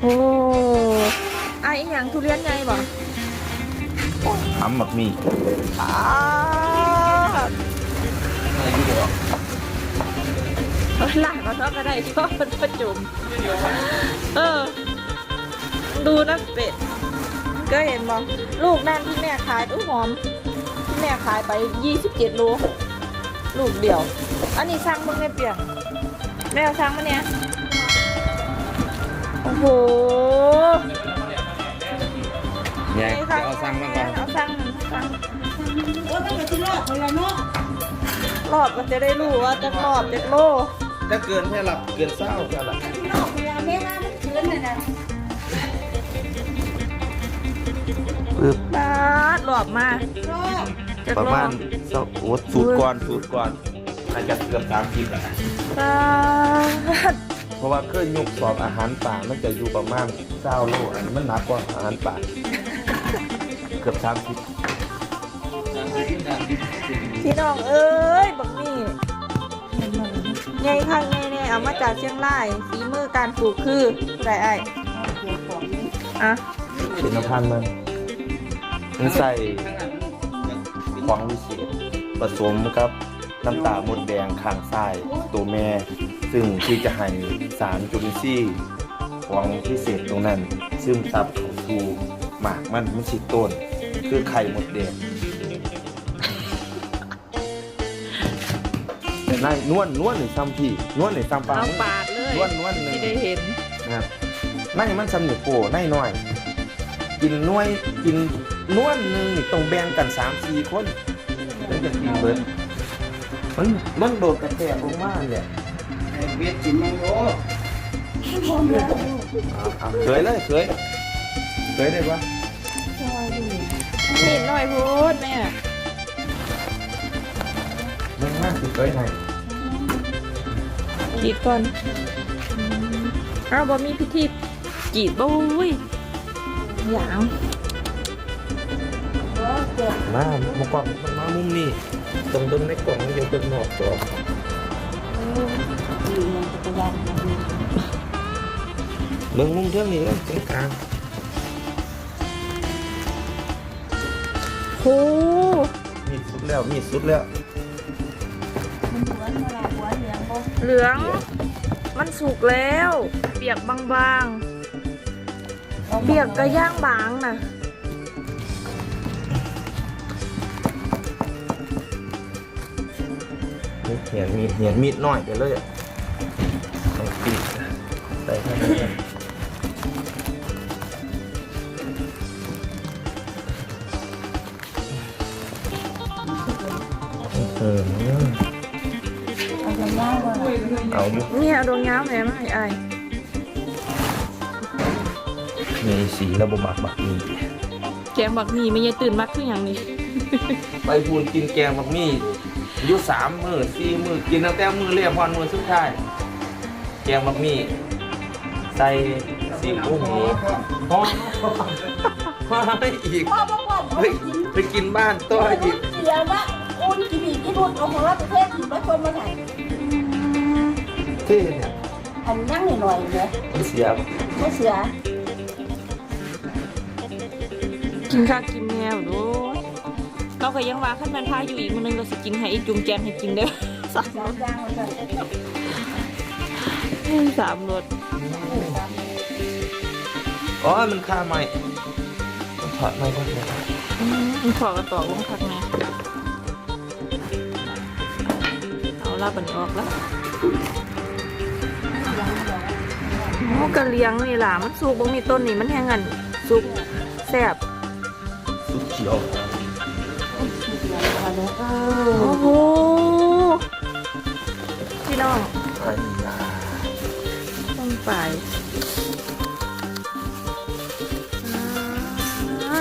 โอ้ไอะอีหยังทุเรียนใหญ่บ่ทำหมักมีอ้าอะไรอยู่บ่หลานมาชอบก็ได้ชอบมันประจุมเออ ดูนะเป็ด ก็เห็นบ่ลูกนั่นที่แม่ขายอุ้ยหอมที่แม่ขายไป27โลลูกเดียว อันนี้สั่งมึงไงเปียกแม่เอาสั่งมาเนี่ยโอ้โหยายจะเอาสั่งมาก่อนเอาสั่งสั่งโอ้ยมันก็สิรอดคนละเนาะรอบก็จะได้รู้ว่าจะรอบจะโลถ้าเกินแค่หลับเกินเศร้าแค่หลับสิรอดคนละแม่ว่ามันคืนน่ะนะปึ๊บบาดรอบมารอดจะประรอมาณบเศร้าโอ้สูตรก่อนสูตรก่อนอาจจะเกือบสามสิบแหละบาด เพราะว่าเคยยกสอบอาหารป่ามันจะอยู่ประมาณเศร้าโลอันนี้มันหนักกว่าอาหารป่าเกือบสามสิบพี่น้องเอ้ยบักนี่ไงข้างไงเนี่ยเอามาจากเชียงรายฝีมือการปลูกคือผู้ใดไอ้อะเป็นน้ำพันธุ์มันมันใส่ของวิเศษผสมกับน้ำตาลมดแดงข้างซ้ายตัวแม่ ซึ่งที่จะให้สารจุลินทรีย์ของพิเศษตรงนั้น ซึมซับเข้าสู่หมากมันมันสิต้น คือไข่มดแดงแต่นายนวลนวลหรือซ้ำพี่นวลหรือซ้ำปลาเอาปาดเลยนวลนวลหนึ่งที่ได้เห็นนะครับนายมันซ้ำหนึ่งโป้นายน้อย กินน้วยกินนวลหนึ่งนี่ต้องแบ่งกันสามสี่คนถึงจะกินเบิดมันมันโดดกระแทกลงมาเนี่ย เวียดกินมันโอ้เคยเลยเคยเคยได้ปะนิดหน่อยพูดแม่ไม่มากคือเคยให้กรีดก่อนเอาบ่มีพิธีกรีดบ่อุ้ยหยางมามื่อก่อนมันมามุมนี้ตรงเบิ้งในกล่องมันจะเบิ้งนอกจออยู่ในจักร ยานมันดีเบิ้งมุมเท่านี้แล้วตรงกลางโอ้มีดสุดแล้วมีดสุดแล้วมันเหมือนเวลาหัวเหลืองบ่เหลือง มันสุกแล้ว เปียกบางๆ เปียกกระย่างบางน่ะมีเหียนมีดเหียนมีดน้อยไปเลยอะต้อง ปีกใส่เข้าไปเลยเออเอาจะยาวบ่ล่ะเอาอยู่เนี่ยเอาดวงย้าวแหม่มาให้อายมีสีระบบบักบักมี่แกมบักนี่ไม่ยายตื่นมักคืออย่างนี้ไปพูนกินแกงบักมี่อายู่สามมือสี่มือกินตั้งแต่มือเรียบพอนมือสุดท้าย แกงบักมีใส่สีกุ้งหมูพอมาให้อีกพ่อบ่พ่อไปไปกินบ้านต่ออีกเสียว่าอุ่นกินอีกที่นู่นเอาของเราประเทศถิ่นไว้คนมาไหนเท่เนี่ยอันนั่งหน่อยๆเนี่ยมันเสียบไม่เสือกินข้าวกินแมวดูเราก็ยังว่าขั้นแมันพาอยู่อีกมื้อนึงเราสิกินให้อีจุ่มแจมให้กินเด้อสามสามอย่างมั นก็สามรสอ๋อ มันค่าใหม่มันถอดไม่ก็ได้อืมมันขอกระต่อวงคักแม่เอาลาบันออกแล้วโอ้กะเลียงนี่ล่ะ มันสุกบ่มีต้นนี่มันแห้งอันสุกแซ่บสุดเขียวเอาเลยเออโอ้โหพี่น้อง ไอ้ยาต้องไปอ่า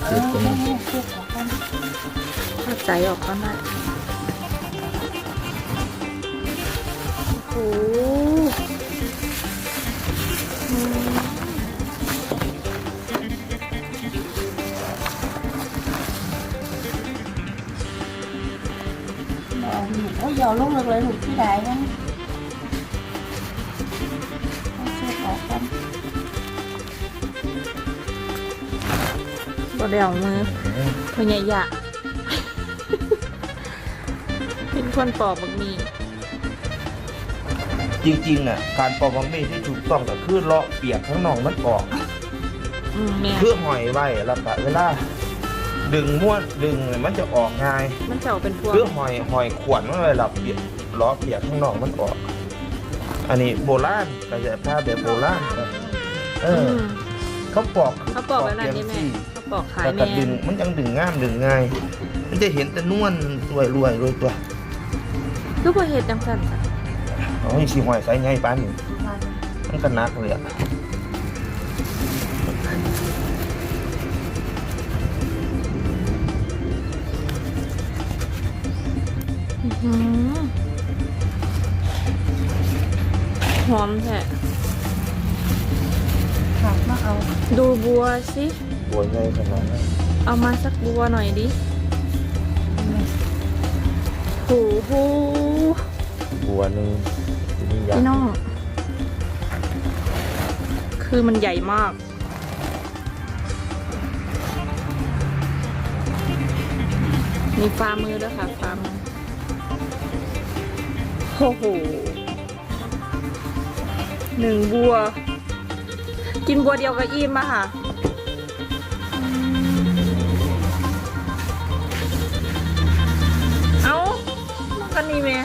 เออแม่เก็บของกันถ้าใจออกก็ได้โอ้โหอืมเอาหนูก็ยาวลงเลยเลยหนูที่ใดนั่นเอาเสื้อของกัน เดี่ยวมือพญายะเป็นคนปอกบักหมี่จริงๆน่ะ การปอกมังมีที่ถูกต้องก็คือเลาะเปียกข้างนอกมันออกอืมแม่เพื่อหอยไว้แล้วก็เวลาดึงม้วนดึงเนี่ยมันจะออกง่ายมันเจ้าเป็นพวงเพื่อหอยหอยขวนมันไว้หลับเปียกล้อเปียกข้างนอกมันออก อันนี้โบราณก็จะผ้าแบบโบราณครับเออมเขาปอกเขาปอกแบบนั้นนี่แม่เต รียเขาปอกขายแล้วก็แม่ดึงมันยังดึงง่ามดึงง่าย มันจะเห็นแต่นวลสวยรวยรวยตัวคือบ่เฮ็ดจังซั่นจ้ะโอ้ยสีหอยใส่ไงปานนี่มันก็นักเลยอะอื้อหือหอมแท้ค่ะมาเอาดูบัวสิ บัวใหญ่ขนาดนั้นเอามาสักบัวหน่อยดิโอ้โหบัวหนึ่งนี่ยักพี่ษ์น้อง คือมันใหญ่มาก มีฟ้ามือด้วยค่ะฟ้ามือโอ้โหหนึ่งบัว กินบัวเดียวกับอิ่มอะค่ะ กันนี่แม่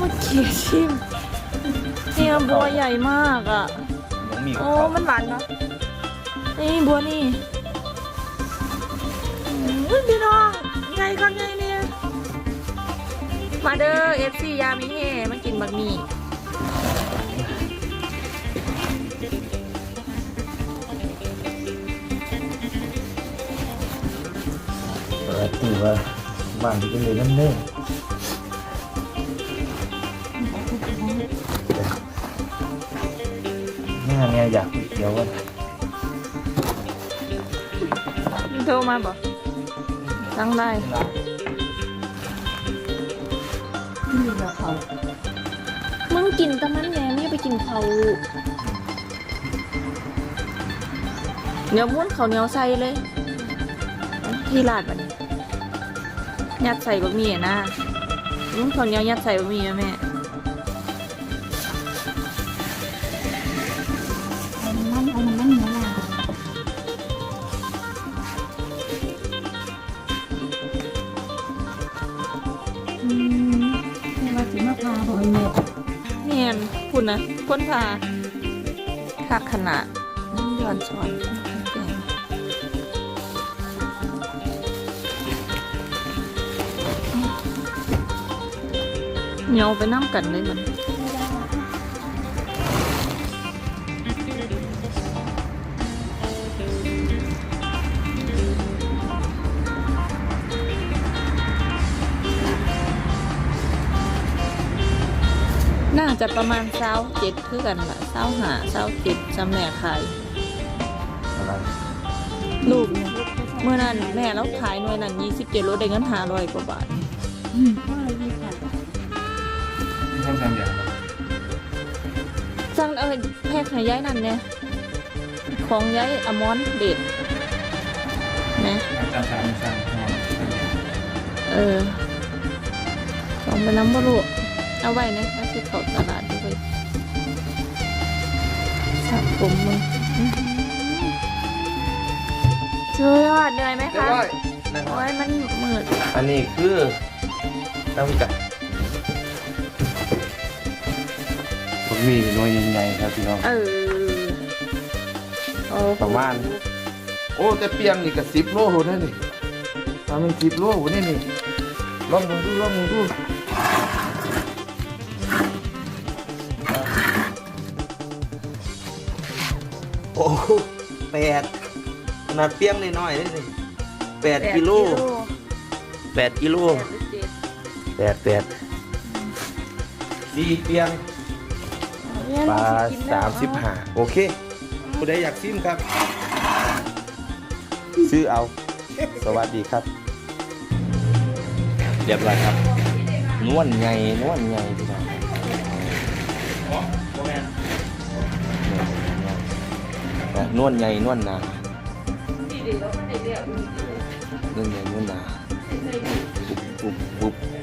มาเขียชิมเนี่ยบัวใหญ่มากอะ น้องมีกับโอ้เขามันหวานเนาะ นี่บัวนี่อืมพี่น้องไงครับไงเนี่ย มาเด้อเอฟซียามิเฮมากินบะหมี่เปิดตัว บ้านที่เป็นเลยนั่นเน่แม่เนี่ยอยากก๋วยเตี๋ยวอะโทรมาบอกสั่งได้ที่มีกับเขามึงกินแต่มันแหน่ไม่ไปกินเขาเดี๋ยวม้วนเขาเหนียวใส่เลย ที่ลาดแบัดนี้ ยัดใส่บะหมี่อะนะม้วนเขาวเหนียวยัดใส่บะหมี่อะแม่อาน้ำมันเอาน้ำมันเนื้อลาอืมแม่ว่าสิมาพาบ่อยเม็ดเนียนคุณนะคนพาคักขนาดน้ำย้อนช้อน แกงเหนียวไปน้ำกันเลยมันน่าจะประมาณเช้าเจ็ดคือกันละเช้าหาเช้าเจ็ดจำแม่ขายอะไรลูกเนี่ยเมื่อนั้นแม่เราขายหน่วยนั้นยี่สิบเจ็ดรถได้เงินหาร้อยกว่าบาท ก็เลยมีค่ะที่ทำทำอย่างจังเออแพกใหายย้ายนั่นเนี่ยของย้ายอมอนเด็ดนะจำสามสามทำอย่างเออลองไปน้ำบลูกเอาไว้นะถ้าซื้อเขาตลาดด้วยสับผมมึงอื้อหือสุดยอดเหนื่อยไหมเรียบคะร้อยนะครับโอ้ยมันมืดอันนี้คือน้ำกัด ผมมีหน่วยใหญ่ๆครับพี่น้องเออโอ้ประมาณโอ้แต่เปียงนี่ก็สิบโลโหได้นี่ถ้ามันสิบโลโหนี่นี่ลองดูดูลองดูดูโอ้แปดขนาดเปียงน้อยๆนี่นี่แปดกิโลแปดกิโลแปดหรือเจ็ดแปดแปดสี่เปียงเนี่ย ปลาเรจะกินแล้วสามสิบห้าโอเคผู้ใดอยากซิมครับ ซื้อเอา สวัสดีครับ เรียบร้อยครับ นวลไงนวลไงพี่น้องอ๋อโมแมนปนะนวลใหญ่นวลหนานวลใหญ่นวลหนาปุ๊บปุ๊บปุ๊บ